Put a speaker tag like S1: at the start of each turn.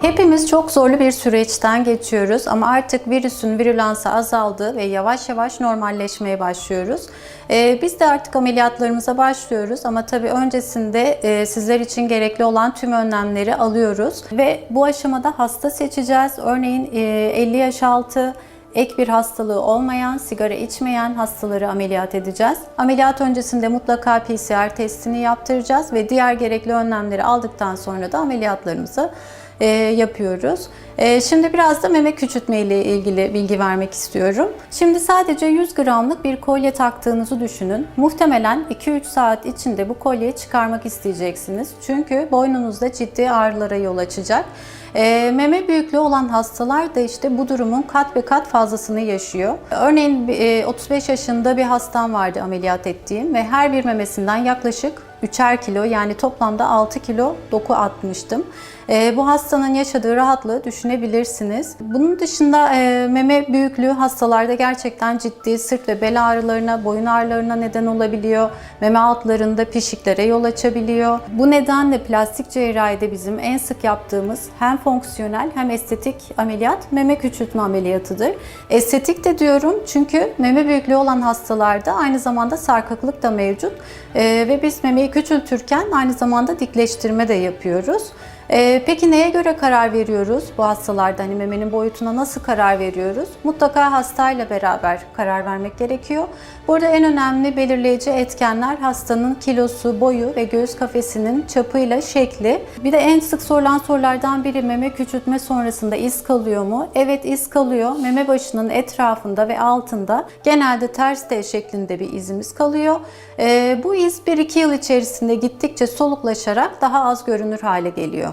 S1: Hepimiz çok zorlu bir süreçten geçiyoruz ama artık virüsün virülansı azaldı ve yavaş yavaş normalleşmeye başlıyoruz. Ee, biz de artık ameliyatlarımıza başlıyoruz ama tabii öncesinde e, sizler için gerekli olan tüm önlemleri alıyoruz ve bu aşamada hasta seçeceğiz. Örneğin e, 50 yaş altı ek bir hastalığı olmayan, sigara içmeyen hastaları ameliyat edeceğiz. Ameliyat öncesinde mutlaka PCR testini yaptıracağız ve diğer gerekli önlemleri aldıktan sonra da ameliyatlarımızı e, yapıyoruz. E, şimdi biraz da meme küçültme ile ilgili bilgi vermek istiyorum. Şimdi sadece 100 gramlık bir kolye taktığınızı düşünün. Muhtemelen 2-3 saat içinde bu kolyeyi çıkarmak isteyeceksiniz. Çünkü boynunuzda ciddi ağrılara yol açacak. E, meme büyüklüğü olan hastalar da işte bu durumun kat ve kat fazlasını yaşıyor. Örneğin e, 35 yaşında bir hastam vardı ameliyat ettiğim ve her bir memesinden yaklaşık 3'er kilo yani toplamda 6 kilo doku atmıştım. E, bu hastanın yaşadığı rahatlığı düşünebilirsiniz. Bunun dışında e, meme büyüklüğü hastalarda gerçekten ciddi sırt ve bel ağrılarına, boyun ağrılarına neden olabiliyor. Meme altlarında pişiklere yol açabiliyor. Bu nedenle plastik cerrahide bizim en sık yaptığımız hem fonksiyonel hem estetik ameliyat meme küçültme ameliyatıdır. Estetik de diyorum çünkü meme büyüklüğü olan hastalarda aynı zamanda sarkıklık da mevcut. E, ve biz memeyi küçültürken aynı zamanda dikleştirme de yapıyoruz. Ee, peki neye göre karar veriyoruz bu hastalarda? Hani memenin boyutuna nasıl karar veriyoruz? Mutlaka hastayla beraber karar vermek gerekiyor. Burada en önemli belirleyici etkenler hastanın kilosu, boyu ve göğüs kafesinin çapıyla şekli. Bir de en sık sorulan sorulardan biri meme küçültme sonrasında iz kalıyor mu? Evet iz kalıyor. Meme başının etrafında ve altında genelde ters T şeklinde bir izimiz kalıyor. Ee, bu iz 1-2 yıl içerisinde gittikçe soluklaşarak daha az görünür hale geliyor.